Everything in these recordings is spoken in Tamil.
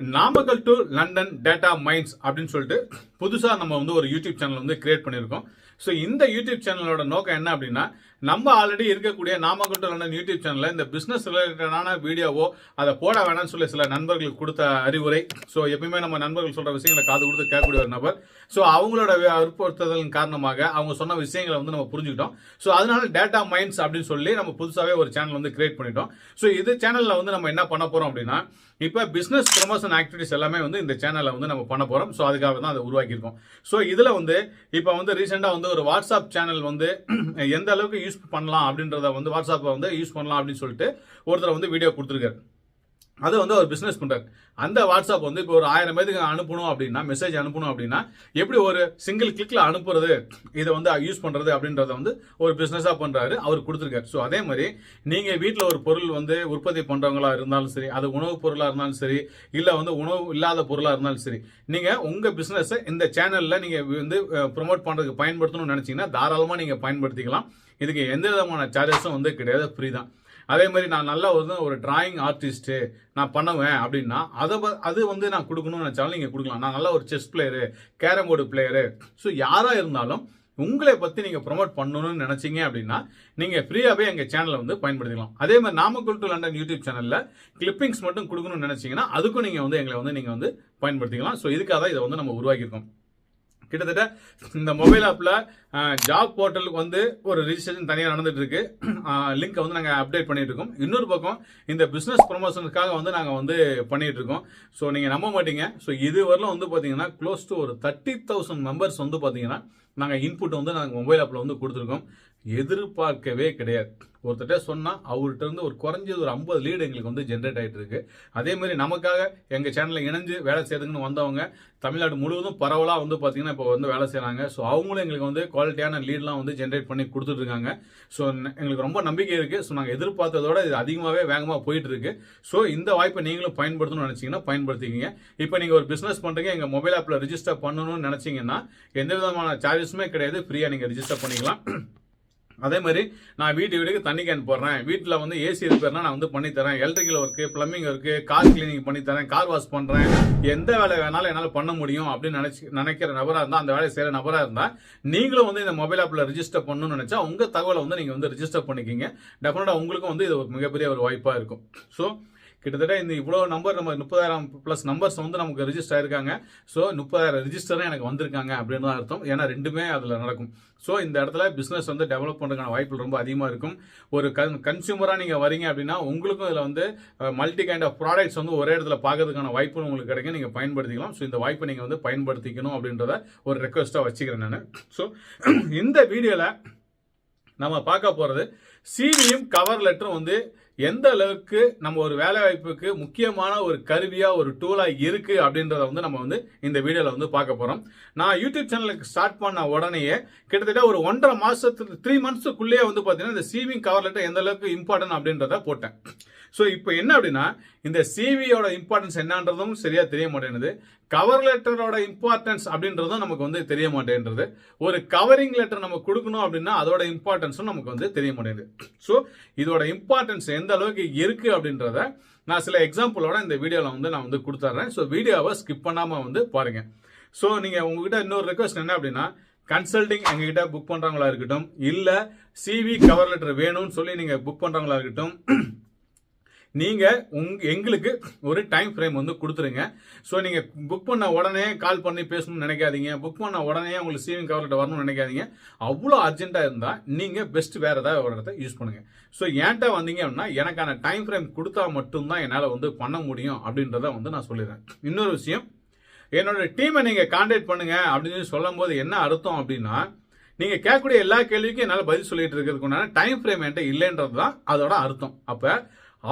Namakkal to London data mines அப்படின்னு சொல்லிட்டு புதுசாக நம்ம வந்து ஒரு யூடியூப் சேனல் வந்து கிரியேட் பண்ணியிருக்கோம். ஸோ இந்த யூடியூப் சேனலோட நோக்கம் என்ன அப்படின்னா நம்ம ஆல்ரெடி இருக்கக்கூடிய நாமக்கல் யூடியூப் சேனலில் இந்த பிஸ்னஸ் ரிலேட்டடான வீடியோவோ அதை போட வேணாம்னு சொல்லி சில நண்பர்களுக்கு கொடுத்த அறிவுரை. ஸோ எப்பயுமே நம்ம நண்பர்கள் சொல்கிற விஷயங்களை காது கொடுத்து கேட்கக்கூடிய ஒரு நபர். ஸோ அவங்களோட வற்புறுத்துதலின் காரணமாக அவங்க சொன்ன விஷயங்களை வந்து நம்ம புரிஞ்சுக்கிட்டோம். ஸோ அதனால டேட்டா மைண்ட்ஸ் அப்படின்னு சொல்லி நம்ம புதுசாகவே ஒரு சேனல் வந்து கிரியேட் பண்ணிட்டோம். ஸோ இது சேனலில் வந்து நம்ம என்ன பண்ண போகிறோம் அப்படின்னா இப்போ பிஸ்னஸ் ப்ரொமோஷன் ஆக்டிவிட்டிஸ் எல்லாமே வந்து இந்த சேனலில் வந்து நம்ம பண்ண போகிறோம் ஸோ அதுக்காக தான் அதை உருவாக்கியிருக்கோம். ஸோ இதில் வந்து இப்போ வந்து ரீசெண்டாக வந்து ஒரு வாட்ஸ்அப் சேனல் வந்து எந்த அளவுக்கு யூஸ் பண்ணலாம் அப்படின்றத வந்து வாட்ஸ்அப்பை வந்து யூஸ் பண்ணலாம் அப்படின்னு சொல்லிட்டு ஒருத்தர் வந்து வீடியோ கொடுத்துருக்காரு. அது வந்து அவர் பிஸ்னஸ் பண்ணுறாரு அந்த வாட்ஸ்அப் வந்து இப்போ ஒரு ஆயிரம் பேருக்கு அனுப்பணும் அப்படின்னா மெசேஜ் அனுப்பணும் அப்படின்னா எப்படி ஒரு சிங்கிள் கிளிக்கில் அனுப்புறது இதை வந்து யூஸ் பண்ணுறது அப்படின்றத வந்து ஒரு பிஸ்னஸாக பண்ணுறாரு அவர் கொடுத்துருக்காரு. ஸோ அதே மாதிரி நீங்கள் வீட்டில் ஒரு பொருள் வந்து உற்பத்தி பண்ணுறவங்களா இருந்தாலும் சரி அது உணவுப் பொருளாக இருந்தாலும் சரி இல்லை வந்து உணவு இல்லாத பொருளாக இருந்தாலும் சரி நீங்கள் உங்கள் பிஸ்னஸை இந்த சேனலில் நீங்கள் வந்து ப்ரொமோட் பண்ணுறதுக்கு பயன்படுத்தணும்னு நினச்சிங்கன்னா தாராளமாக நீங்கள் பயன்படுத்திக்கலாம். இதுக்கு எந்த விதமான சார்ஜஸும் வந்து கிடையாது ஃப்ரீ தான். அதே மாதிரி நான் நல்லா வந்து ஒரு டிராயிங் ஆர்டிஸ்ட்டு நான் பண்ணுவேன் அப்படின்னா அதை அது வந்து நான் கொடுக்கணும்னு நினச்சாலும் நீங்கள் கொடுக்கலாம். நான் நல்ல ஒரு chess player carrom board player so யாராக இருந்தாலும் உங்களை பற்றி நீங்கள் ப்ரொமோட் பண்ணணும்னு நினச்சிங்க அப்படின்னா நீங்கள் ஃப்ரீயாகவே எங்கள் சேனலை வந்து பயன்படுத்திக்கலாம். அதே மாதிரி நாமக்கல் டு லண்டன் யூடியூப் சேனலில் கிளிப்பிங்ஸ் மட்டும் கொடுக்கணும்னு நினச்சிங்கன்னா அதுக்கும் நீங்கள் வந்து எங்களை வந்து நீங்கள் வந்து பயன்படுத்திக்கலாம். ஸோ இதுக்காக தான் இதை வந்து நம்ம உருவாக்கியிருக்கோம். கிட்டத்தட்ட இந்த மொபைல் ஆப்பில் ஜாப் போர்ட்டலுக்கு வந்து ஒரு ரிஜிஸ்ட்ரேஷன் தனியாக நடந்துட்டு இருக்கு லிங்க்கை வந்து நாங்கள் அப்டேட் பண்ணிட்டு இருக்கோம் இன்னொரு பக்கம் இந்த பிஸ்னஸ் ப்ரொமோஷனுக்காக வந்து நாங்கள் வந்து பண்ணிட்டு இருக்கோம் ஸோ நீங்கள் நம்ப மாட்டீங்க. ஸோ இது வந்து பார்த்தீங்கன்னா க்ளோஸ் டு ஒரு தேர்ட்டி தௌசண்ட் மெம்பர்ஸ் வந்து பார்த்தீங்கன்னா நாங்கள் இன்புட் வந்து நாங்கள் மொபைல் ஆப்பில் வந்து கொடுத்துருக்கோம். எதிர்பார்க்கவே கிடையாது. ஒருத்தட்ட சொன்னால் அவர்கிட்ட இருந்து ஒரு குறைஞ்சது ஒரு ஐம்பது லீடு எங்களுக்கு வந்து ஜென்ரேட் ஆகிட்டு இருக்கு. அதே மாதிரி நமக்காக எங்கள் சேனலில் இணைஞ்சு வேலை செய்யறதுக்குன்னு வந்தவங்க தமிழ்நாடு முழுவதும் பரவலாக வந்து பார்த்தீங்கன்னா இப்போ வந்து வேலை செய்கிறாங்க ஸோ அவங்களும் எங்களுக்கு வந்து குவாலிட்டியான லீட்லாம் வந்து ஜென்ரேட் பண்ணி கொடுத்துட்ருக்காங்க ஸோ எங்களுக்கு ரொம்ப நம்பிக்கை இருக்குது ஸோ நாங்கள் எதிர்பார்த்ததோட இது அதிகமாகவே வேகமாக போயிட்டுருக்கு ஸோ இந்த வாய்ப்பை நீங்களும் பயன்படுத்தணும்னு நினச்சிங்கன்னா பயன்படுத்திக்கிங்க. இப்போ நீங்கள் ஒரு பிஸ்னஸ் பண்ணுறீங்க எங்கள் மொபைல் ஆப்பில் ரிஜிஸ்டர் பண்ணணும்னு நினச்சிங்கன்னா எந்த விதமான சார்ஜஸுமே கிடையாது. ஃப்ரீயாக நீங்கள் ரிஜிஸ்டர் பண்ணிக்கலாம். அதே மாதிரி நான் வீட்டு வீட்டுக்கு தண்ணி கேன் போடுறேன். வீட்டில் வந்து ஏசி ரிப்பேர்னா நான் வந்து பண்ணித்தரேன் electrical work plumbing work car cleaning பண்ணித்தரேன் கார் வாஷ் பண்ணுறேன் எந்த வேலை வேணாலும் என்னால் பண்ண முடியும் அப்படின்னு நினச்சி நினைக்கிற நபராக இருந்தால் அந்த வேலையை செய்கிற நபராக இருந்தால் நீங்களும் வந்து இந்த மொபைல் ஆப்பில் ரிஜிஸ்டர் பண்ணணும்னு நினச்சா உங்கள் தகவலை வந்து நீங்கள் வந்து ரிஜிஸ்டர் பண்ணிக்கிங்க. டெஃபினட்டாக உங்களுக்கும் வந்து இது ஒரு மிகப்பெரிய ஒரு வாய்ப்பாக இருக்கும். ஸோ கிட்டத்தட்ட இந்த இவ்வளோ நம்பர் நம்ம முப்பதாயிரம் ப்ளஸ் நம்பர்ஸ் வந்து நமக்கு ரிஜிஸ்டர் ஆயிருக்காங்க. ஸோ முப்பதாயிரம் ரிஜிஸ்டரும் எனக்கு வந்திருக்காங்க அப்படின்னு தான் அர்த்தம். ஏன்னா ரெண்டுமே அதில் நடக்கும். ஸோ இந்த இடத்துல பிஸ்னஸ் வந்து டெவலப் பண்ணுறதுக்கான வாய்ப்புகள் ரொம்ப அதிகமாக இருக்கும். ஒரு கன் கன்சியூமராக நீங்கள் வரீங்க அப்படின்னா உங்களுக்கும் இதில் வந்து மல்டி கைண்ட் ஆஃப் ப்ராடக்ட்ஸ் வந்து ஒரே இடத்துல பார்க்கறதுக்கான வாய்ப்பு உங்களுக்கு கிடைக்கும். நீங்கள் பயன்படுத்திக்கலாம். ஸோ இந்த வாய்ப்பை நீங்கள் வந்து பயன்படுத்திக்கணும் அப்படின்றத ஒரு ரெக்வஸ்ட்டாக வச்சுக்கிறேன் நான். ஸோ இந்த வீடியோவில் நம்ம பார்க்க போகிறது சிவியும் கவர் லெட்டரும் வந்து எந்த அளவுக்கு நம்ம ஒரு வேலை வாய்ப்புக்கு முக்கியமான ஒரு கருவியாக ஒரு டூலாக இருக்கு அப்படின்றத வந்து நம்ம வந்து இந்த வீடியோவில் வந்து பார்க்க போகிறோம் நான் யூடியூப் சேனலுக்கு ஸ்டார்ட் பண்ண உடனேயே கிட்டத்தட்ட ஒரு ஒன்றரை மாதத்துக்கு த்ரீ மந்த்ஸுக்குள்ளேயே வந்து பார்த்தீங்கன்னா இந்த சீவிங் கவர் லெட்டர் எந்த அளவுக்கு இம்பார்ட்டன்ட் அப்படின்றத போட்டேன். ஸோ இப்போ என்ன அப்படின்னா இந்த சிவியோட இம்பார்ட்டன்ஸ் என்னன்றதும் சரியா தெரிய மாட்டேங்குது கவர் லெட்டரோட இம்பார்ட்டன்ஸ் அப்படின்றதும் நமக்கு வந்து தெரிய மாட்டேன்றது ஒரு கவரிங் லெட்டர் நம்ம கொடுக்கணும் அப்படின்னா அதோட இம்பார்ட்டன்ஸும் நமக்கு வந்து தெரிய மாட்டேங்குது ஸோ இதோட இம்பார்ட்டன்ஸ் எந்த அளவுக்கு இருக்கு அப்படின்றத நான் சில எக்ஸாம்பிளோட இந்த வீடியோவில் வந்து நான் வந்து கொடுத்துட்றேன் ஸோ வீடியோவை ஸ்கிப் பண்ணாமல் வந்து பாருங்க. ஸோ நீங்கள் உங்ககிட்ட இன்னொரு ரெக்வஸ்ட் என்ன அப்படின்னா கன்சல்டிங் எங்ககிட்ட புக் பண்ணுறவங்களா இருக்கட்டும் இல்லை சிவி கவர் லெட்டர் வேணும்னு சொல்லி நீங்கள் புக் பண்ணுறவங்களா இருக்கட்டும் நீங்கள் உங் எங்களுக்கு ஒரு டைம் ஃப்ரேம் வந்து கொடுத்துருங்க. ஸோ நீங்கள் புக் பண்ண உடனே கால் பண்ணி பேசணும்னு நினைக்காதீங்க. புக் பண்ண உடனே உங்களுக்கு சீவிங் கவர்கிட்ட வரணும்னு நினைக்காதீங்க. அவ்வளோ அர்ஜென்ட்டாக இருந்தால் நீங்கள் பெஸ்ட் வேறு ஏதாவது ஒரு இடத்த யூஸ் பண்ணுங்கள் ஸோ ஏன்ட்ட வந்தீங்க அப்படின்னா எனக்கான டைம் ஃப்ரேம் கொடுத்தா மட்டும்தான் என்னால் வந்து பண்ண முடியும் அப்படின்றத வந்து நான் சொல்லிடுறேன். இன்னொரு விஷயம் என்னோட டீமை நீங்கள் கான்டாக்ட் பண்ணுங்க அப்படின்னு சொல்லும்போது என்ன அர்த்தம் அப்படின்னா நீங்கள் கேட்கக்கூடிய எல்லா கேள்விக்கும் என்னால் பதில் சொல்லிட்டு இருக்கிறதுக்கு உண்டான டைம் ஃப்ரேம் என்கிட்ட இல்லைன்றது தான் அதோட அர்த்தம். அப்போ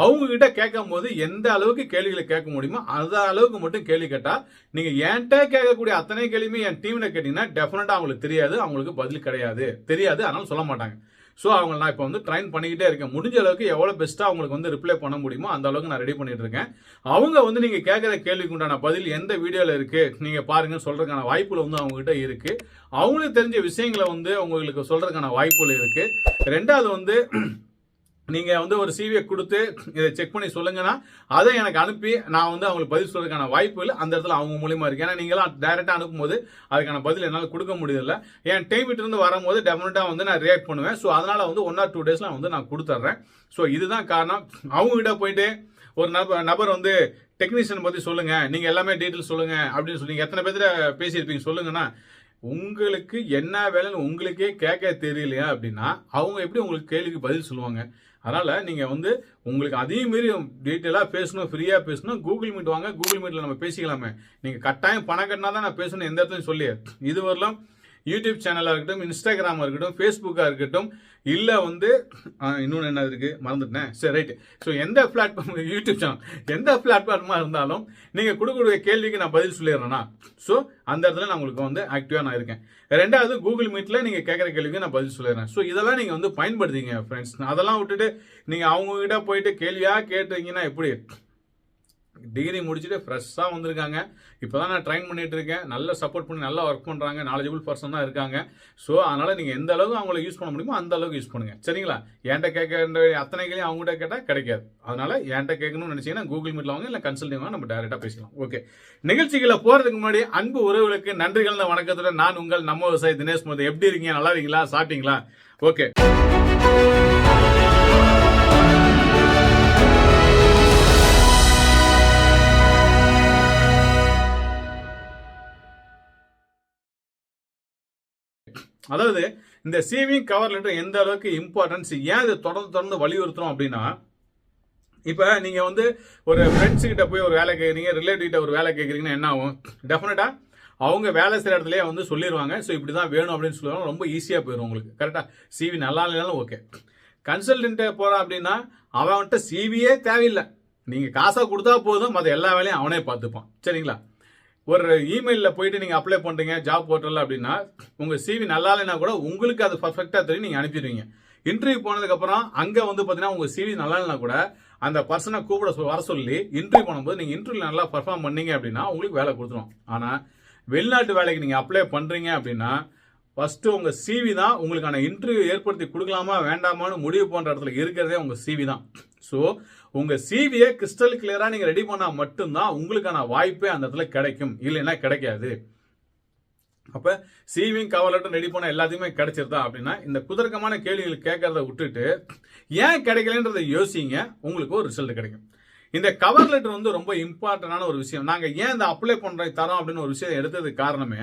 அவங்க கிட்ட கேட்கும் போது எந்த அளவுக்கு கேள்விகளை கேட்க முடியுமோ அந்த அளவுக்கு மட்டும் கேள்வி கேட்டால் நீங்கள் என்கிட்ட கேட்கக்கூடிய அத்தனை கேள்வியுமே என் டீமில் கேட்டிங்கன்னா டெஃபினட்டாக அவங்களுக்கு தெரியாது அவங்களுக்கு பதில் கிடையாது. தெரியாது அதனால சொல்ல மாட்டாங்க. ஸோ அவங்க நான் இப்போ வந்து ட்ரைன் பண்ணிக்கிட்டே இருக்கேன். முடிஞ்ச அளவுக்கு எவ்வளோ பெஸ்ட்டாக அவங்களுக்கு வந்து ரிப்ளை பண்ண முடியுமோ அந்த அளவுக்கு நான் ரெடி பண்ணிட்டு இருக்கேன். அவங்க வந்து நீங்கள் கேட்குற கேள்விக்கு உண்டான பதில் எந்த வீடியோவில் இருக்குது நீங்கள் பாருங்க சொல்கிறதுக்கான வாய்ப்புகள் வந்து அவங்ககிட்ட இருக்குது அவங்களுக்கு தெரிஞ்ச விஷயங்களை வந்து உங்களுக்கு சொல்கிறதுக்கான வாய்ப்புகள் இருக்குது ரெண்டாவது வந்து நீங்கள் வந்து ஒரு சிவியை கொடுத்து இதை செக் பண்ணி சொல்லுங்கன்னா அதை எனக்கு அனுப்பி நான் வந்து அவங்களுக்கு பதில் சொல்றதுக்கான வாய்ப்புகள் அந்த இடத்துல அவங்க மூலியமாக இருக்குது ஏன்னா நீங்களாம் டேரெக்டாக அனுப்பும்போது அதுக்கான பதில் என்னால் கொடுக்க முடியல என் டைம் இருந்து வரும்போது டெஃபினட்டாக வந்து நான் ரியாக்ட் பண்ணுவேன். ஸோ அதனால் வந்து ஒன் ஆர் டூ டேஸில் வந்து நான் கொடுத்துட்றேன். ஸோ இதுதான் காரணம். அவங்ககிட்ட போயிட்டு ஒரு நபர் நபர் வந்து டெக்னீஷியன் பற்றி சொல்லுங்கள் நீங்கள் எல்லாமே டீட்டெயில் சொல்லுங்கள் அப்படின்னு சொல்லி எத்தனை பேர்த்துல பேசியிருப்பீங்க சொல்லுங்கன்னா உங்களுக்கு என்ன வேலைன்னு உங்களுக்கே கேட்க தெரியலையா அப்படின்னா அவங்க எப்படி உங்களுக்கு கேள்விக்கு பதில் சொல்லுவாங்க? அதனால் நீங்கள் வந்து உங்களுக்கு அதையும் மீறி டீட்டெயிலாக பேசணும் ஃப்ரீயாக பேசணும். கூகுள் மீட் வாங்க கூகுள் மீட்டில் நம்ம பேசிக்கலாமே. நீங்கள் கட்டாயம் பணம் கட்டினா தான் நான் பேசணும் எந்த இடத்துலையும் சொல்லி இது வரலாம் யூடியூப் சேனலாக இருக்கட்டும் இன்ஸ்டாகிராமாக இருக்கட்டும் ஃபேஸ்புக்காக இருக்கட்டும் இல்லை வந்து இன்னொன்று என்ன இருக்குது மறந்துட்டேன். சரி ரைட்டு ஸோ எந்த பிளாட்ஃபார்ம் யூடியூப் சேனல் எந்த பிளாட்ஃபார்மாக இருந்தாலும் நீங்கள் கொடுக்கக்கூடிய கேள்விக்கு நான் பதில் சொல்லிடுறேன்னா ஸோ அந்த இடத்துல நான் உங்களுக்கு வந்து ஆக்டிவாக நான் இருக்கேன். ரெண்டாவது கூகுள் மீட்டில் நீங்கள் கேட்குற கேள்விக்கு நான் பதில் சொல்லிடுறேன். ஸோ இதெல்லாம் நீங்கள் வந்து பயன்படுத்திங்க ஃப்ரெண்ட்ஸ் அதெல்லாம் விட்டுட்டு நீங்கள் அவங்ககிட்ட போயிட்டு கேள்வியாக கேட்டீங்கன்னா எப்படி? டிகிரி முடிச்சுட்டு ஃப்ரெஷ்ஷாக வந்திருக்காங்க. இப்போ தான் நான் ட்ரைன் பண்ணிகிட்டு இருக்கேன் நல்லா சப்போர்ட் பண்ணி நல்லா ஒர்க் பண்ணுறாங்க நாலேஜபிள் பர்சன் தான் இருக்காங்க. ஸோ அதனால் நீங்கள் எந்த அளவுக்கு அவங்கள யூஸ் பண்ண முடியுமோ அந்த அளவுக்கு யூஸ் பண்ணுங்கள் சரிங்களா? என்கிட்ட கேட்க அத்தனை கேள்வி அவங்ககிட்ட கேட்டால் கிடைக்காது. அதனால் என்கிட்ட கேட்கணும்னு நினச்சிங்கன்னா கூகுள் மீட்டில் வாங்க இல்லை கன்சல்டிங் வாங்க நம்ம டேரெக்டாக பேசலாம் ஓகே நிகழ்ச்சிகளை போகிறதுக்கு முன்னாடி அன்பு உறவுகளுக்கு நன்றிகள் வணக்கத்துடன் நான் உங்கள் நம்ம விவசாயி தினேஷ் மோதி. எப்படி இருக்கீங்க? நல்லா இருக்கீங்களா? சாப்பிட்டீங்களா? ஓகே அதாவது இந்த சேவிங் கவர் லெட்டர் எந்த அளவுக்கு இம்பார்ட்டன்ஸ் ஏன் இதை தொடர்ந்து தொடர்ந்து வலியுறுத்துறோம் அப்படின்னா இப்போ நீங்கள் வந்து ஒரு ஃப்ரெண்ட்ஸுக்கிட்ட போய் ஒரு வேலை கேட்குறீங்க ரிலேட்டிவ்கிட்ட ஒரு வேலை கேட்குறீங்கன்னா என்ன ஆகும்? டெஃபினட்டாக அவங்க வேலை செய்கிற இடத்துலயே வந்து சொல்லிடுவாங்க ஸோ இப்படி தான் வேணும் அப்படின்னு சொல்லுவாங்க. ரொம்ப ஈஸியாக போயிடும் உங்களுக்கு. கரெக்டாக சிவி நல்லா இல்லைனாலும் ஓகே கன்சல்டன்ட்டை போகிறான் அப்படின்னா அவன்கிட்ட சிவியே தேவையில்லை. நீங்கள் காசாக கொடுத்தா போதும். மற்ற எல்லா வேலையும் அவனே பார்த்துப்பான். சரிங்களா? ஒரு இமெயிலில் போயிட்டு நீங்கள் அப்ளை பண்ணுறீங்க ஜாப் போர்ட்டலில் அப்படின்னா உங்கள் சிவி நல்லா இல்லைனா கூட உங்களுக்கு அது பர்ஃபெக்டாக தெரியும் நீங்கள் அனுப்பிடுவீங்க. இன்டர்வியூ போனதுக்கப்புறம் அங்கே வந்து பார்த்தீங்கன்னா உங்கள் சிவி நல்லா இல்லைனா கூட அந்த பர்சனை கூப்பிட வர சொல்லி இன்டர்வியூ பண்ணும்போது நீங்கள் இன்டர்வியூ நல்லா பர்ஃபார்ம் பண்ணீங்க அப்படின்னா உங்களுக்கு வேலை கொடுத்துரும். ஆனால் வெளிநாட்டு வேலைக்கு நீங்கள் அப்ளை பண்ணுறீங்க அப்படின்னா ஃபஸ்ட்டு உங்கள் சிவி தான் உங்களுக்கான இன்டர்வியூ ஏற்படுத்தி கொடுக்கலாமா வேண்டாமான்னு முடிவு போன்ற இடத்துல இருக்கிறதே உங்கள் சிவி தான். ஸோ உங்கள் சிவியை கிறிஸ்டல் கிளியராக நீங்கள் ரெடி பண்ணால் மட்டும்தான் உங்களுக்கான வாய்ப்பே அந்த இடத்துல கிடைக்கும். இல்லைன்னா கிடைக்காது. அப்ப கவர் கவலட்டும் ரெடி பண்ண எல்லாத்தையுமே கிடைச்சிருதா அப்படின்னா இந்த குதர்க்கமான கேள்விகள் கேட்கறத விட்டுட்டு ஏன் கிடைக்கலன்றதை யோசிங்க உங்களுக்கு ஒரு ரிசல்ட் கிடைக்கும். இந்த கவர் லெட்டர் வந்து ரொம்ப இம்பார்ட்டண்டான ஒரு விஷயம். நாங்கள் ஏன் இந்த அப்ளை பண்றோம் தரோம் அப்படின்னு ஒரு விஷயம் எடுத்ததுக்கு காரணமே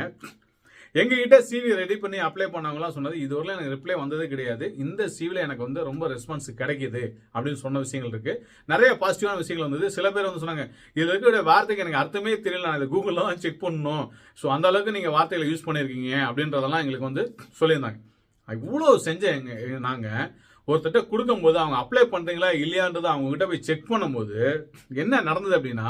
எங்ககிட்ட சிவி ரெடி பண்ணி அப்ளை பண்ணவங்களாம் சொன்னது இதுவரையிலும் எனக்கு ரிப்ளை வந்ததே கிடையாது. இந்த சிவில எனக்கு வந்து ரொம்ப ரெஸ்பான்ஸ் கிடைக்குது அப்படின்னு சொன்ன விஷயங்கள் இருக்கு. நிறைய பாசிட்டிவான விஷயங்கள் வந்தது. சில பேர் வந்து சொன்னாங்க இதுல இருக்கக்கூடிய வார்த்தைக்கு எனக்கு அர்த்தமே தெரியல. நான் இதை கூகுளில் தான் செக் பண்ணணும். ஸோ அந்த அளவுக்கு நீங்கள் வார்த்தைகளை யூஸ் பண்ணியிருக்கீங்க அப்படின்றதெல்லாம் எங்களுக்கு வந்து சொல்லியிருந்தாங்க. இவ்வளோ செஞ்ச எங்க நாங்கள் ஒருத்தட்ட கொடுக்கும்போது அவங்க அப்ளை பண்ணுறீங்களா இல்லையான்றதை அவங்ககிட்ட போய் செக் பண்ணும்போது என்ன நடந்தது அப்படின்னா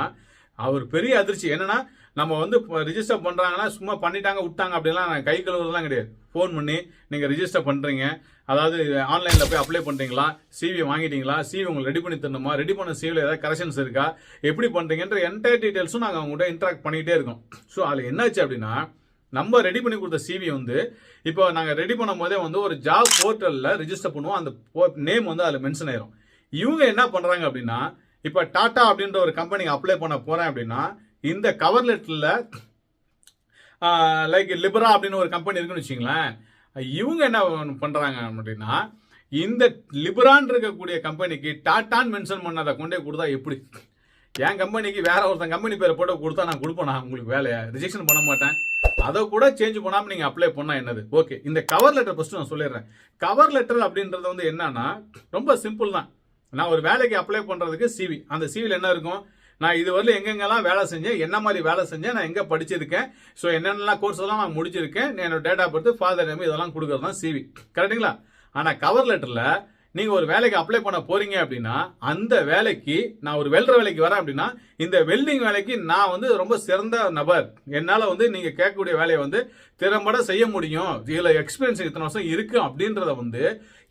அவர் பெரிய அதிர்ச்சி. என்னன்னா நம்ம வந்து ரிஜிஸ்டர் பண்ணுறாங்கன்னா சும்மா பண்ணிட்டாங்க விட்டாங்க அப்படிலாம் நான் கை கழுவுறதுலாம் கிடையாது. ஃபோன் பண்ணி நீங்கள் ரிஜிஸ்டர் பண்ணுறீங்க அதாவது ஆன்லைனில் போய் அப்ளை பண்ணுறீங்களா சிவி வாங்கிட்டீங்களா? சிவி உங்களுக்கு ரெடி பண்ணி தரணுமா? ரெடி பண்ண சிவியில் ஏதாவது கரெக்ஷன்ஸ் இருக்கா? எப்படி பண்ணுறீங்கன்ற என்டையர் டீட்டெயில்ஸும் நாங்கள் அவங்ககிட்ட இன்ட்ராக்ட் பண்ணிகிட்டே இருக்கோம். ஸோ அதில் என்னாச்சு அப்படின்னா நம்ம ரெடி பண்ணி கொடுத்த சிவி வந்து இப்போ நாங்கள் ரெடி பண்ணும் போதே வந்து ஒரு ஜாப் போர்ட்டலில் ரிஜிஸ்டர் பண்ணுவோம். அந்த நேம் வந்து அதில் மென்ஷன் ஆயிரும். இவங்க என்ன பண்ணுறாங்க அப்படின்னா இப்போ டாட்டா அப்படின்ற ஒரு கம்பெனிக்கு அப்ளை பண்ண போகிறேன் அப்படின்னா இந்த கவர் லெட்டரில் லைக் லிபரா அப்படின்னு ஒரு கம்பெனி இருக்குன்னு வச்சுங்களேன் இவங்க என்ன பண்ணுறாங்க அப்படின்னா இந்த லிபரான் இருக்கக்கூடிய கம்பெனிக்கு டாட்டான்னு மென்ஷன் பண்ணதை கொண்டே கொடுத்தா எப்படி? என் கம்பெனிக்கு வேற ஒருத்தன் கம்பெனி பேரை போட்டு கொடுத்தா நான் கொடுப்பேனா உங்களுக்கு வேலையை. ரிஜெக்ஷன் பண்ண மாட்டேன். அதை கூட சேஞ்ச் பண்ணாமல் நீங்கள் அப்ளை பண்ணால் என்னது? ஓகே இந்த கவர் லெட்டர் ஃபஸ்ட்டு நான் சொல்லிடுறேன். கவர் லெட்டர் அப்படின்றது வந்து என்னன்னா ரொம்ப சிம்பிள் தான். நான் ஒரு வேலைக்கு அப்ளை பண்ணுறதுக்கு சிவி அந்த சிவியில் என்ன இருக்கும்? நான் இதுவரையிலும் எங்கெங்கெல்லாம் வேலை செஞ்சேன் என்ன மாதிரி வேலை செஞ்சேன் நான் எங்கே படிச்சிருக்கேன். ஸோ என்னென்னலாம் கோர்ஸ் எல்லாம் நான் முடிச்சிருக்கேன் என்னோட டேட்டா பர்த் ஃபாதர் நேம் இதெல்லாம் கொடுக்கறது தான் சிவி கரெக்டுங்களா ஆனால் கவர் லெட்டரில் நீங்கள் ஒரு வேலைக்கு அப்ளை பண்ண போறீங்க அப்படின்னா அந்த வேலைக்கு நான் ஒரு வெல்டர் வேலைக்கு வரேன் அப்படின்னா இந்த வெல்டிங் வேலைக்கு நான் வந்து ரொம்ப சிறந்த நபர். என்னால் வந்து நீங்கள் கேட்கக்கூடிய வேலையை வந்து திறம்பட செய்ய முடியும். இதில் எக்ஸ்பீரியன்ஸ் இத்தனை வருஷம் இருக்குது அப்படின்றத வந்து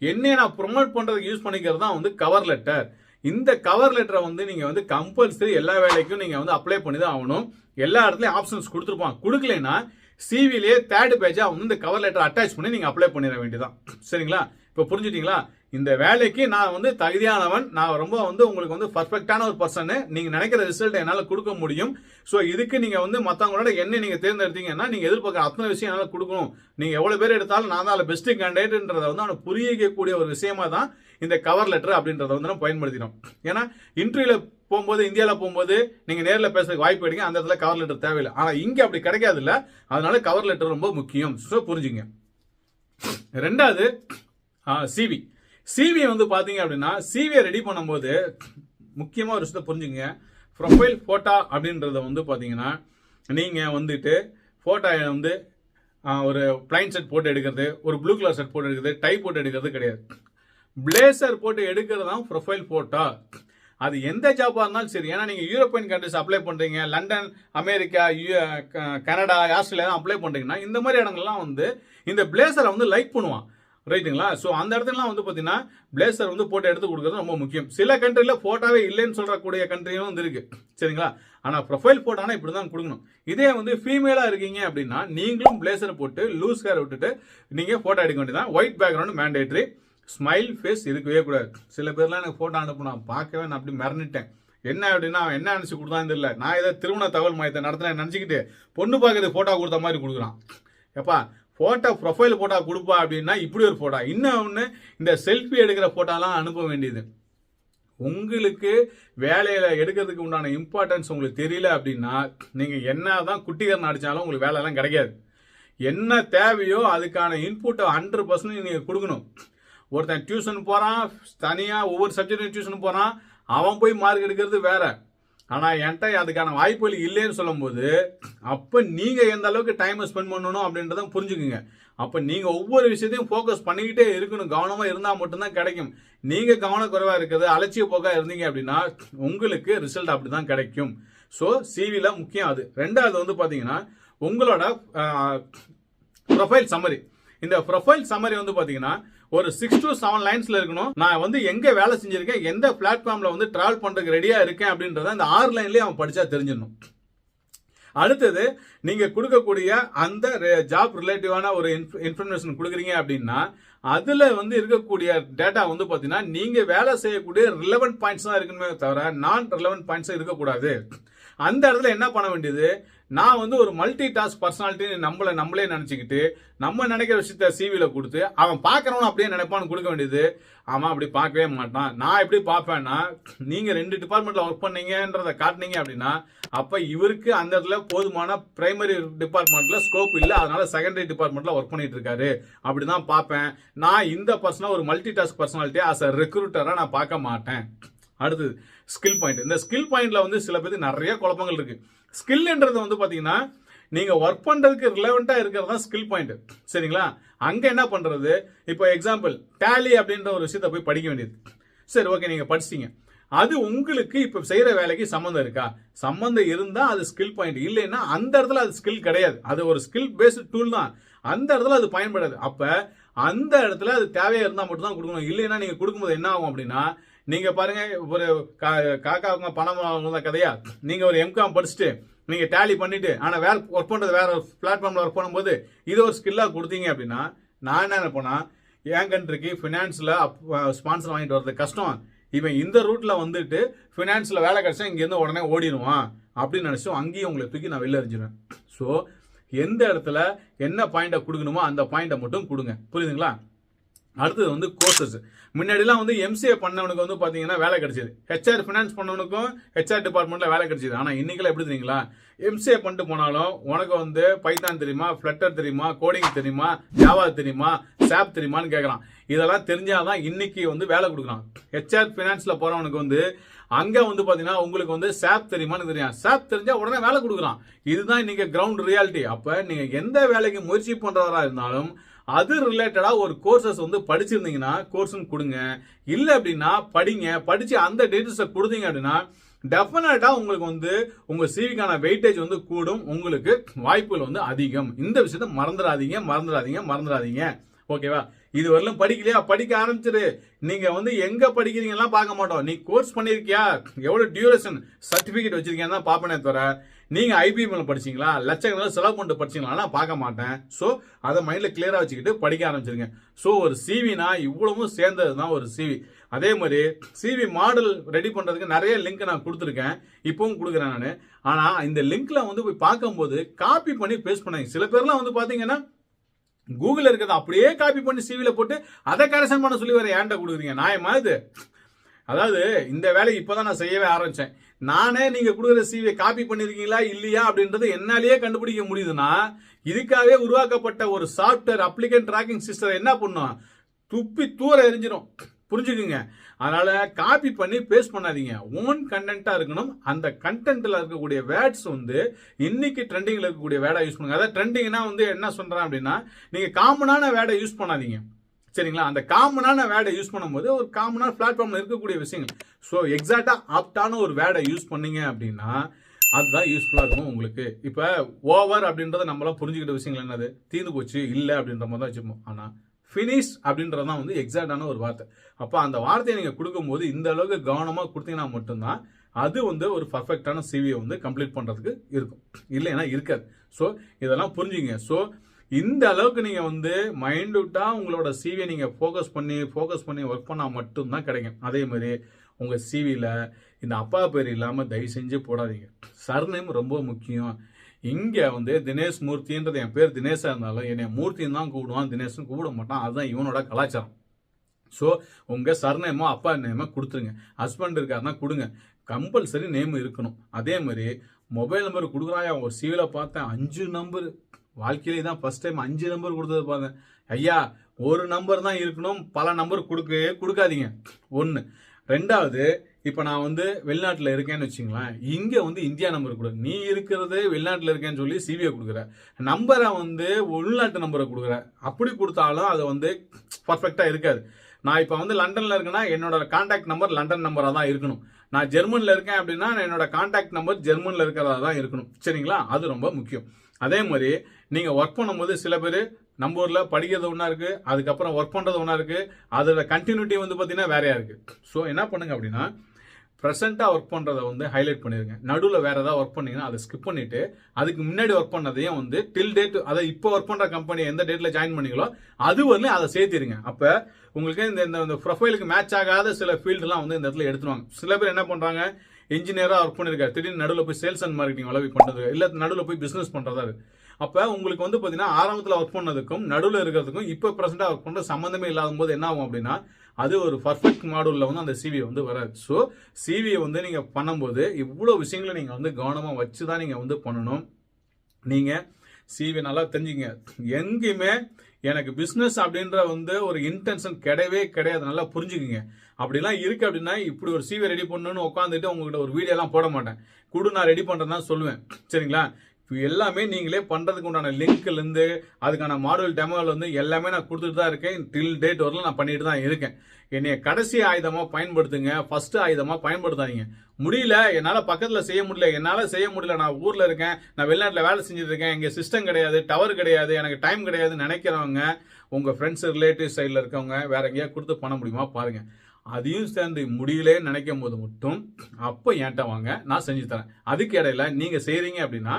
என்னை நான் ப்ரொமோட் பண்ணுறதுக்கு யூஸ் பண்ணிக்கிறது தான் வந்து கவர் லெட்டர் இந்த கவர் லெட்டரை வந்து நீங்கள் வந்து கம்பல்சரி எல்லா வேலைக்கும் நீங்கள் வந்து அப்ளை பண்ணி தான் ஆகணும். எல்லா இடத்துலையும் ஆப்ஷன்ஸ் கொடுத்துருப்பான் கொடுக்கலைன்னா சிவிலேயே தேர்ட் பேஜாக வந்து இந்த கவர் லெட்டர் அட்டாச் பண்ணி நீங்கள் அப்ளை பண்ணிட வேண்டியதான் சரிங்களா? இப்போ புரிஞ்சுட்டிங்களா? இந்த வேலைக்கு நான் வந்து தகுதியானவன். நான் ரொம்ப வந்து உங்களுக்கு வந்து பர்ஃபெக்டான ஒரு பர்சன் நீங்க நினைக்கிற ரிசல்ட் என்னால் கொடுக்க முடியும். ஸோ இதுக்கு நீங்க வந்து மற்றவங்களோட என்ன நீங்க தேர்ந்தெடுத்தீங்கன்னா நீங்க எதிர்பார்க்குற அத்தனை விஷயம் என்னால் கொடுக்கணும். நீங்க எவ்வளோ பேர் எடுத்தாலும் நான் தான் அதில் பெஸ்ட் கேண்டிடேட்ன்றத வந்து அவனை புரியக்கூடிய ஒரு விஷயமா தான் இந்த கவர் லெட்டர் அப்படின்றத வந்து நம்ம பயன்படுத்தினோம். ஏன்னா இன்டர்வியூல போகும்போது இந்தியாவில் போகும்போது நீங்கள் நேரில் பேசுறதுக்கு வாய்ப்பு எடுங்க அந்த இடத்துல கவர் லெட்டர் தேவையில்லை. ஆனால் இங்கே அப்படி கிடைக்காது இல்ல அதனால கவர் லெட்டர் ரொம்ப முக்கியம். ஸோ புரிஞ்சுங்க. ரெண்டாவது சிவி சிவியை வந்து பார்த்தீங்க அப்படின்னா சிவியை ரெடி பண்ணும்போது முக்கியமாக ஒரு விஷயத்தை புரிஞ்சுங்க ப்ரொஃபைல் ஃபோட்டா அப்படின்றத வந்து பார்த்தீங்கன்னா நீங்கள் வந்துட்டு ஃபோட்டோ வந்து ஒரு பிளைன் செட் போட்டு எடுக்கிறது ஒரு ப்ளூ கலர் செட் போட்டு எடுக்கிறது டை போட்டு எடுக்கிறது கிடையாது. பிளேசர் போட்டு எடுக்கிறது தான் ப்ரொஃபைல் ஃபோட்டோ அது எந்த ஜாப்பாக இருந்தாலும் சரி ஏன்னா நீங்கள் யூரோப்பியன் கண்ட்ரிஸ் அப்ளை பண்ணுறீங்க லண்டன் அமெரிக்கா யூ- க- கனடா ஆஸ்திரேலியா அப்ளை பண்ணுறீங்கன்னா இந்த மாதிரி இடங்கள்லாம் வந்து இந்த பிளேசரை வந்து லைக் பண்ணுவான். ரைட்டுங்களா? ஸோ அந்த இடத்துலலாம் வந்து பார்த்தீங்கன்னா பிளேசர் வந்து போட்டோ எடுத்து கொடுக்கறது ரொம்ப முக்கியம். சில கண்ட்ரியில் ஃபோட்டோவே இல்லைன்னு சொல்கிறக்கூடிய கண்ட்ரியும் வந்து இருக்குது சரிங்களா? ஆனால் ப்ரொஃபைல் ஃபோட்டோனா இப்படி தான் கொடுக்கணும். இதே வந்து ஃபீமேலாக இருக்கீங்க அப்படின்னா நீங்களும் பிளேசர் போட்டு லூஸ் ஹேர் விட்டுட்டு நீங்கள் ஃபோட்டோ எடுக்க வேண்டியதான் white background mandatory smile face இருக்கவே கூடாது. சில பேர்லாம் எனக்கு ஃபோட்டோ அனுப்புனா பார்க்கவே நான் அப்படி மறந்துட்டேன். என்ன அப்படின்னா அவன் என்ன நினச்சி கொடுத்தான்னு தெரியல. நான் ஏதோ திருமண தகவல் மையத்தை நடத்தினேன் நினச்சிக்கிட்டு பொண்ணு பார்க்கறது ஃபோட்டோ கொடுத்த மாதிரி கொடுக்குறான். எப்பா ஃபோட்டோ ப்ரொஃபைல் ஃபோட்டோ கொடுப்பா அப்படின்னா இப்படி ஒரு ஃபோட்டோ இன்னும் ஒன்று இந்த செல்ஃபி எடுக்கிற ஃபோட்டோலாம் அனுப்ப வேண்டியது. உங்களுக்கு வேலையில் எடுக்கிறதுக்கு உண்டான இம்பார்ட்டன்ஸ் உங்களுக்கு தெரியல அப்படின்னா நீங்கள் என்ன தான் குட்டிகரன் அடித்தாலும் உங்களுக்கு வேலையெல்லாம் கிடைக்காது. என்ன தேவையோ அதுக்கான இன்புட்டை ஹண்ட்ரட் பர்சன்ட் நீங்கள் கொடுக்கணும். ஒருத்தன் டியூஷன் போகிறான் தனியாக ஒவ்வொரு சப்ஜெக்டும் டியூஷன் போகிறான் அவன் போய் மார்க் எடுக்கிறது வேறு. ஆனால் என்கிட்ட அதுக்கான வாய்ப்புகள் இல்லைன்னு சொல்லும்போது அப்போ நீங்கள் எந்த அளவுக்கு டைமை ஸ்பெண்ட் பண்ணணும் அப்படின்றத புரிஞ்சுக்குங்க. அப்போ நீங்கள் ஒவ்வொரு விஷயத்தையும் ஃபோக்கஸ் பண்ணிக்கிட்டே இருக்கணும். கவனமாக இருந்தால் மட்டும்தான் கிடைக்கும். நீங்கள் கவனக்குறைவாக இருக்கிறது அலட்சிய போக்காக இருந்தீங்க அப்படின்னா உங்களுக்கு ரிசல்ட் அப்படிதான் கிடைக்கும். ஸோ சிவியில் முக்கியம் அது. ரெண்டாவது வந்து பார்த்தீங்கன்னா உங்களோட ப்ரொஃபைல் சம்மரி இந்த ப்ரொஃபைல் சம்மரி வந்து பார்த்தீங்கன்னா ஒரு சிக்ஸ் டு செவன் லைன்ஸ்ல இருக்கணும். நான் வந்து எங்க வேலை செஞ்சிருக்கேன் எந்த பிளாட்ஃபார்ம்ல வந்து டிராவல் பண்றதுக்கு ரெடியா இருக்கேன் அப்படின்றத அந்த ஆறு லைன்லயே அவன் படிச்சா தெரிஞ்சிடணும். அடுத்தது நீங்க கொடுக்கக்கூடிய அந்த ஜாப் ரிலேட்டிவான ஒரு இன்ஃபர்மேஷன் கொடுக்குறீங்க அப்படின்னா அதுல வந்து இருக்கக்கூடிய டேட்டா வந்து பாத்தீங்கன்னா நீங்க வேலை செய்யக்கூடிய ரிலவெண்ட் பாயிண்ட்ஸ் தான் இருக்கணுமே தவிர நான் ரிலவெண்ட் பாயிண்ட்ஸ் இருக்கக்கூடாது. அந்த இடத்துல என்ன பண்ண வேண்டியது? நான் வந்து ஒரு மல்டி டாஸ்க் பர்சனாலிட்டின்னு நம்மளை நம்மளே நினச்சிக்கிட்டு நம்ம நினைக்கிற விஷயத்த சிவியில் கொடுத்து அவன் பார்க்குறவனு அப்படியே நினைப்பான்னு கொடுக்க வேண்டியது. அவன் அப்படி பார்க்கவே மாட்டான். நான் எப்படி பார்ப்பேன்னா நீங்கள் ரெண்டு டிபார்ட்மெண்ட்டில் ஒர்க் பண்ணீங்கன்றதை காட்டினீங்க அப்படின்னா அப்போ இவருக்கு அந்த இடத்துல போதுமான பிரைமரி டிபார்ட்மெண்ட்டில் ஸ்கோப் இல்லை. அதனால் செகண்டரி டிபார்ட்மெண்ட்டில் ஒர்க் பண்ணிட்டு இருக்காரு. அப்படிதான் பார்ப்பேன். நான் இந்த பர்சனாக ஒரு multi task personality as a ரெக்ரூட்டராக நான் பார்க்க மாட்டேன். அடுத்தது ஸ்கில் பாயிண்ட் இந்த ஸ்கில் பாயிண்ட்ல வந்து சில பேருக்கு நிறைய குழப்பங்கள் இருக்குது ஸ்கில்ன்றது வந்து பார்த்தீங்கன்னா நீங்கள் ஒர்க் பண்ணுறதுக்கு ரிலவெண்ட்டாக இருக்கிறது தான் ஸ்கில் பாயிண்ட் சரிங்களா? அங்கே என்ன பண்ணுறது இப்போ எக்ஸாம்பிள் டேலி அப்படின்ற ஒரு விஷயத்த போய் படிக்க வேண்டியது. சரி ஓகே நீங்கள் படிச்சிங்க அது உங்களுக்கு இப்போ செய்கிற வேலைக்கு சம்மந்தம் இருக்கா? சம்மந்தம் இருந்தால் அது ஸ்கில் பாயிண்ட் இல்லைன்னா அந்த இடத்துல அது ஸ்கில் கிடையாது. அது ஒரு ஸ்கில் பேஸ்டு டூல் தான். அந்த இடத்துல அது பயன்படாது. அப்போ அந்த இடத்துல அது தேவையாக இருந்தால் மட்டும் தான் கொடுக்கணும். இல்லைன்னா நீங்கள் கொடுக்கும்போது என்ன ஆகும் அப்படின்னா நீங்க பாருங்க ஒரு கா- காக்காவுங்க பணம் வாங்குற கதையா? நீங்க ஒரு எம்காம் படிச்சுட்டு நீங்க டேலி பண்ணிட்டு ஆனா வேற ஒர்க் பண்றது வேற பிளாட்ஃபார்ம்ல ஒர்க் பண்ணும்போது இது ஒரு ஸ்கில்லா கொடுத்தீங்க அப்படின்னா நான் என்ன நினைப்பேன்னா என் கண்ட்ரிக்கு ஃபினான்ஸ்ல ஸ்பான்சர் வாங்கிட்டு வர்றது கஷ்டம். இவன் இந்த ரூட்ல வந்துட்டு ஃபினான்ஸ்ல வேலை கிடைச்சா இங்க இருந்து உடனே ஓடிடுவான் அப்படின்னு நினைச்சோம் அங்கேயும் உங்களை தூக்கி நான் வெளில எறிஞ்சிருவேன். ஸோ எந்த இடத்துல என்ன பாயிண்ட்டை கொடுக்கணுமோ அந்த பாயிண்ட்டை மட்டும் கொடுங்க. புரியுதுங்களா? அடுத்தது வந்து கோர்சஸ் முன்னாடிலாம் வந்து எம்சிஏ பண்ணவனுக்கு வந்து பார்த்தீங்கன்னா வேலை கிடைச்சிது. ஹெச்ஆர் ஃபினான்ஸ் பண்ணவனுக்கும் ஹெச்ஆர் டிபார்ட்மெண்ட்டில் வேலை கிடைச்சிது. ஆனால் இன்றைக்கெல்லாம் எப்படி தெரியுங்களா? எம்சிஏ பண்ணிட்டு போனாலும் உனக்கு வந்து பைத்தான் தெரியுமா? ஃப்ளட்டர் தெரியுமா? கோடிங் தெரியுமா? ஜாவா தெரியுமா? சாப் தெரியுமான்னு கேட்கலாம். இதெல்லாம் தெரிஞ்சால் தான் இன்றைக்கி வந்து வேலை கொடுக்குறான் ஹெச்ஆர் ஃபினான்ஸில் போகிறவனுக்கு வந்து அங்கே வந்து பார்த்தீங்கன்னா உங்களுக்கு வந்து சாப் தெரியுமான்னு தெரியும். சாப் தெரிஞ்சால் உடனே வேலை கொடுக்குறான் இதுதான் இன்றைக்கி கிரவுண்ட் ரியாலிட்டி அப்போ நீங்கள் எந்த வேலைக்கு முயற்சி பண்ணுறவராக இருந்தாலும் அது ரிலேட்டடாக ஒரு கோர்சஸ் வந்து படிச்சிருந்தீங்கன்னா கோர்ஸும் கொடுங்க. இல்லை அப்படின்னா படிங்க. படித்து அந்த டீட்டெயில்ஸை கொடுத்தீங்க அப்படின்னா டெஃபினட்டாக உங்களுக்கு வந்து உங்கள் சிவிக்கான வெயிட்டேஜ் வந்து கூடும். உங்களுக்கு வாய்ப்புகள் வந்து அதிகம். இந்த விஷயத்த மறந்துடாதீங்க மறந்துடாதீங்க மறந்துடாதீங்க. ஓகேவா இது வரலும் படிக்கலையா? படிக்க ஆரம்பிச்சிரு. நீங்கள் வந்து எங்கே படிக்கிறீங்கலாம் பார்க்க மாட்டோம். நீ கோர்ஸ் பண்ணியிருக்கியா? எவ்வளோ டியூரேஷன் சர்டிஃபிகேட் வச்சிருக்கியா தான் பார்ப்பனே தவிர நீங்கள் ஐபிஎம்ல படிச்சீங்களா? லட்சக்கணக்கில் செலவு பண்ணிட்டு படிச்சீங்களா? நான் பார்க்க மாட்டேன். ஸோ அதை மைண்டில் கிளியராக வச்சுக்கிட்டு படிக்க ஆரம்பிச்சிருங்க. ஸோ ஒரு சிவினா இவ்வளவும் சேர்ந்தது தான் ஒரு சிவி அதே மாதிரி சிவி மாடல் ரெடி பண்ணுறதுக்கு நிறைய லிங்க் நான் கொடுத்துருக்கேன். இப்பவும் கொடுக்குறேன் நான். ஆனால் இந்த லிங்க்ல வந்து போய் பார்க்கும்போது காப்பி பண்ணி பேஸ்ட் பண்ணாங்க சில பேர்லாம் வந்து பார்த்தீங்கன்னா கூகுளில் இருக்கிறத அப்படியே காப்பி பண்ணி சிவியில் போட்டு அதை கரெக்ஷன் பண்ண சொல்லி வேற ஏன்டா கொடுக்குறீங்க? நியாயமா இது? அதாவது இந்த வேலையை இப்போதான் நான் செய்யவே ஆரம்பிச்சேன். நானே நீங்க கொடுக்குற சிவியை காப்பி பண்ணிருக்கீங்களா இல்லையா அப்படின்றது என்னாலேயே கண்டுபிடிக்க முடியுதுன்னா இதுக்காகவே உருவாக்கப்பட்ட ஒரு சாஃப்ட்வேர் அப்ளிகேஷன் ட்ராக்கிங் சிஸ்டம் என்ன பண்ணும்? துப்பி தூர எரிஞ்சிடும் புரிஞ்சுக்குங்க. அதனால காப்பி பண்ணி பேஸ்ட் பண்ணாதீங்க. ஓன் கண்டென்ட்டாக இருக்கணும். அந்த கண்டென்ட்டில் இருக்கக்கூடிய வேர்ட்ஸ் வந்து இன்னைக்கு ட்ரெண்டிங்கில் இருக்கக்கூடிய வேர்டாக யூஸ் பண்ணுங்க. அதாவது ட்ரெண்டிங்னா வந்து என்ன சொல்கிறேன் அப்படின்னா நீங்கள் காமனான வேர்டை யூஸ் பண்ணாதீங்க. சரிங்களா? அந்த காமனான வேர்டை யூஸ் பண்ணும்போது ஒரு காமனான பிளாட்ஃபார்மில் இருக்கக்கூடிய விஷயங்கள். ஸோ எக்ஸாக்டாக ஆப்டான ஒரு வேர்டை யூஸ் பண்ணீங்க அப்படின்னா அதுதான் யூஸ்ஃபுல்லாக இருக்கும் உங்களுக்கு. இப்போ ஓவர் அப்படின்றத நம்மளாம் புரிஞ்சுக்கிட்ட விஷயங்கள் என்னது? தீர்ந்து போச்சு இல்லை அப்படின்ற மாதிரி தான் வச்சுப்போம். ஆனால் ஃபினிஷ் அப்படின்றது தான் வந்து எக்ஸாக்டான ஒரு வார்த்தை. அப்போ அந்த வார்த்தையை நீங்கள் கொடுக்கும்போது இந்த அளவுக்கு கவனமாக கொடுத்தீங்கன்னா மட்டும்தான் அது வந்து ஒரு பர்ஃபெக்டான சிவியை வந்து கம்ப்ளீட் பண்ணுறதுக்கு இருக்கும். இல்லைன்னா இருக்காது. ஸோ இதெல்லாம் புரிஞ்சுங்க. ஸோ இந்த அளவுக்கு நீங்கள் வந்து மைண்டூட்டாக உங்களோட சிவியை நீங்கள் ஃபோக்கஸ் பண்ணி ஃபோக்கஸ் பண்ணி ஒர்க் பண்ணால் மட்டும்தான் கிடைக்கும். அதே மாதிரி உங்கள் சிவியில் இந்த அப்பா பேர் இல்லாமல் தயவு செஞ்சு போடாதீங்க. சர்நேம் ரொம்ப முக்கியம். இங்கே வந்து தினேஷ் மூர்த்தின்றது என் பேர் தினேஷாக இருந்தாலும் என்னை மூர்த்தின்னு தான் கூப்பிடுவான். தினேஷ்னு கூப்பிட மாட்டான். அதுதான் இவனோட கலாச்சாரம். ஸோ உங்கள் சர்நேமோ அப்பா நேமோ கொடுத்துருங்க. ஹஸ்பண்ட் இருக்காருன்னா கொடுங்க. கம்பல்சரி நேம் இருக்கணும். அதே மாதிரி மொபைல் நம்பர் கொடுக்குறாயா? ஒரு சிவியில் பார்த்தேன். அஞ்சு நம்பர் வாழ்க்கையிலே தான் ஃபர்ஸ்ட் டைம் அஞ்சு நம்பர் கொடுத்தது பார்த்தேன் ஐயா ஒரு நம்பர் தான் இருக்கணும் பல நம்பர் கொடுக்க கொடுக்காதீங்க. ஒன்று ரெண்டாவது இப்போ நான் வந்து வெளிநாட்டில் இருக்கேன்னு வச்சுங்களேன் இங்கே வந்து இந்தியா நம்பர் கொடு. நீ இருக்கிறது வெளிநாட்டில் இருக்கேன்னு சொல்லி சிபிஐ கொடுக்குற. நம்பரை வந்து உள்நாட்டு நம்பரை கொடுக்குற. அப்படி கொடுத்தாலும் அது வந்து பர்ஃபெக்டாக இருக்காது. நான் இப்போ வந்து லண்டனில் இருக்கேன்னா என்னோட கான்டாக்ட் நம்பர் லண்டன் நம்பராக தான் இருக்கணும். நான் ஜெர்மனில் இருக்கேன் அப்படின்னா என்னோட கான்டாக்ட் நம்பர் ஜெர்மனில் இருக்கிறதா தான் இருக்கணும். சரிங்களா? அது ரொம்ப முக்கியம். அதே மாதிரி நீங்கள் ஒர்க் பண்ணும்போது சில பேர் நம்ம ஊரில் படிக்கிறது ஒன்றா இருக்குது அதுக்கப்புறம் ஒர்க் பண்ணுறது ஒன்றா இருக்குது அதோட கண்டினியூட்டி வந்து பார்த்தீங்கன்னா வேறையாக இருக்குது ஸோ என்ன பண்ணுங்க அப்படின்னா ப்ரெசென்ட்டாக ஒர்க் பண்ணுறதை வந்து ஹைலைட் பண்ணிடுங்க நடுவில் வேறு ஏதாவது ஒர்க் பண்ணீங்கன்னா அதை ஸ்கிப் பண்ணிவிட்டு அதுக்கு முன்னாடி ஒர்க் பண்ணதையும் வந்து டில் டேட் அதை இப்போ ஒர்க் பண்ணுற கம்பெனி எந்த டேட்டில் ஜாயின் பண்ணீங்களோ அது வந்து அதை சேர்த்திருங்க. அப்போ உங்களுக்கு இந்த இந்த ப்ரொஃபைலுக்கு மேட்ச் ஆகாத சில ஃபீல்டுலாம் வந்து இந்த இடத்துல எடுத்துருவாங்க. சில பேர் என்ன பண்ணுறாங்க இன்ஜினியராக ஒர்க் பண்ணியிருக்காரு திடீர்னு நடுவில் போய் சேல்ஸ் அண்ட் மார்க்கெட்டிங் உழவி பண்ணுறது இல்லை நடுவில் போய் பிஸ்னஸ் பண்ணுறதா இருக்குது அப்போ உங்களுக்கு வந்து பார்த்தீங்கன்னா ஆரம்பத்தில் ஒர்க் பண்ணதுக்கும் நடுவில் இருக்கிறதுக்கும் இப்போ ப்ரெசென்ட்டாக ஒர்க் பண்ணுற சம்மந்தமே இல்லாத போது என்ன ஆகும் அப்படின்னா அது ஒரு பர்ஃபெக்ட் மாடலில் வந்து அந்த சிவி வந்து வராது. ஸோ சிவியை வந்து நீங்கள் பண்ணும்போது இவ்வளோ விஷயங்களை நீங்கள் வந்து கவனமாக வச்சு தான் நீங்கள் வந்து பண்ணணும். நீங்கள் சிவி நல்லா தெரிஞ்சுங்க. எங்கேயுமே எனக்கு பிஸ்னஸ் அப்படின்ற வந்து ஒரு இன்டென்ஷன் கிடையவே கிடையாது. நல்லா புரிஞ்சுக்குங்க. அப்படிலாம் இருக்குது அப்படின்னா இப்படி ஒரு சிவி ரெடி பண்ணணும்னு உட்காந்துட்டு உங்ககிட்ட ஒரு வீடியோலாம் போட மாட்டேன். கொடு நான் ரெடி பண்ணுறேன்னு சொல்லுவேன். சரிங்களா? எல்லாமே நீங்களே பண்ணுறதுக்கு உண்டான லிங்க்லேருந்து அதுக்கான மாடல் டெமோவில் வந்து எல்லாமே நான் கொடுத்துட்டு தான் இருக்கேன். டில் டேட் வரலாம் நான் பண்ணிட்டு தான் இருக்கேன். என்னைய கடைசி ஆயுதமாக பயன்படுத்துங்க. ஃபஸ்ட்டு ஆயுதமாக பயன்படுத்தாதீங்க. முடியல. என்னால் பக்கத்தில் செய்ய முடியல. என்னால் செய்ய முடியல. நான் ஊரில் இருக்கேன். நான் வெளிநாட்டில் வேலை செஞ்சுட்டு இருக்கேன். இங்கே சிஸ்டம் கிடையாது. டவர் கிடையாது. எனக்கு டைம் கிடையாதுன்னு நினைக்கிறவங்க உங்கள் ஃப்ரெண்ட்ஸ் ரிலேட்டிவ் சைடில் இருக்கவங்க வேற எங்கேயா கொடுத்து பண்ண முடியுமா பாருங்கள் அதையும் சேர்ந்து முடியலேன்னு நினைக்கும் போது மட்டும் அப்போ ஏன்ட்ட வாங்க. நான் செஞ்சு தரேன். அதுக்கு இடையில நீங்கள் செய்கிறீங்க அப்படின்னா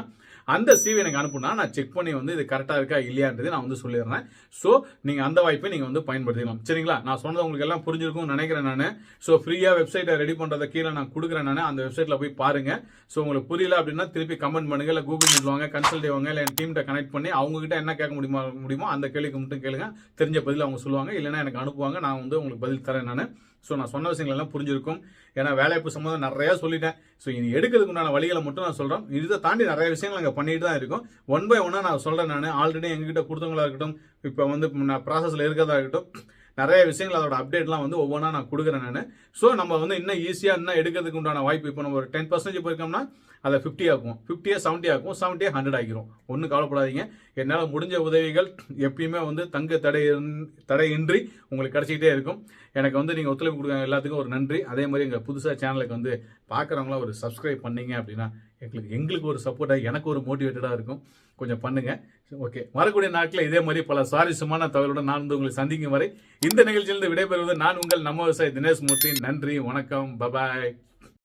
அந்த சிவி எனக்கு அனுப்புனா நான் செக் பண்ணி வந்து இது கரெக்டாக இருக்கா இல்லையான்றது நான் வந்து சொல்லிடுறேன். ஸோ நீங்கள் அந்த வாய்ப்பை நீங்கள் வந்து பயன்படுத்திக்கலாம். சரிங்களா? நான் சொன்னது உங்களுக்கு எல்லாம் புரிஞ்சிருக்கும்னு நினைக்கிறேன் நான். ஸோ ஃப்ரீயாக வெப்சைட்டை ரெடி பண்ணுறத கீழே நான் கொடுக்குறேன் நான். அந்த வெப்சைட்டில் போய் பாருங்கள் ஸோ உங்களுக்கு புரியல அப்படின்னா திருப்பி கமெண்ட் பண்ணுங்கள் இல்லை கூகுள் சொல்லுவாங்க கன்சல்ட் வாங்க இல்லை என் டீம்கிட்ட கனெக்ட் பண்ணி அவங்ககிட்ட என்ன கேட்க முடியுமா முடியுமோ அந்த கேள்விக்கு மட்டும் கேளுங்க. தெரிஞ்ச பதில் அவங்க சொல்லுவாங்க. இல்லைன்னா எனக்கு அனுப்புவாங்க. நான் வந்து உங்களுக்கு பதில் தரேன் நான். ஸோ நான் சொன்ன விஷயங்கள் எல்லாம் புரிஞ்சிருக்கும். ஏன்னா வேலைவாய்ப்பு சம்மந்தம் நிறையா சொல்லிட்டேன். ஸோ இது எடுக்கிறதுக்கு உண்டான வழிகளை மட்டும் நான் சொல்கிறேன் இதை தாண்டி நிறைய விஷயங்கள் நாங்கள் பண்ணிட்டு தான் இருக்கோம். ஒன் பை ஒன்னாக நான் சொல்கிறேன் நான். ஆல்ரெடி எங்ககிட்ட கொடுத்தவங்களா இருக்கட்டும் இப்போ வந்து நான் ப்ராசஸில் இருக்கிறதா இருக்கட்டும் நிறைய விஷயங்கள் அதோட அப்டேட்லாம் வந்து ஒவ்வொன்றா நான் கொடுக்குறேன் நான். ஸோ நம்ம வந்து இன்னும் ஈஸியாக இன்னும் எடுக்கிறதுக்கு உண்டான வாய்ப்பு இப்போ நம்ம ஒரு டென் பர்சன்டேஜ் போயிருக்கோம்னா அதை ஃபிஃப்டி ஆக்கும் ஃபிஃப்டியே செவன்ட்டி ஆக்கும் செவன்ட்டியை ஹண்ட்ரட் ஆகிரும் ஒன்றும் கவலைப்படாதீங்க. என்னால் முடிஞ்ச உதவிகள் எப்பயுமே வந்து தங்க தடை தடையின்றி உங்களுக்கு கிடைச்சிக்கிட்டே இருக்கும். எனக்கு வந்து நீங்கள் ஒத்துழைப்பு கொடுக்குற எல்லாத்துக்கும் ஒரு நன்றி. அதே மாதிரி எங்கள் புதுசாக சேனலுக்கு வந்து பார்க்குறவங்களாம் ஒரு சப்ஸ்கிரைப் பண்ணீங்க அப்படின்னா எங்களுக்கு எங்களுக்கு ஒரு சப்போர்ட்டாக எனக்கு ஒரு மோட்டிவேட்டடாக இருக்கும். கொஞ்சம் பண்ணுங்க. ஓகே வரக்கூடிய நாட்களில் இதே மாதிரி பல சுவாரஸ்யமான தகவலுடன் நான் வந்து உங்களை சந்திக்கும் வரை இந்த நிகழ்ச்சியிலிருந்து விடைபெறுவது நான் உங்கள் நம்ம விவசாயி தினேஷ் மூர்த்தி. நன்றி வணக்கம் பபாய்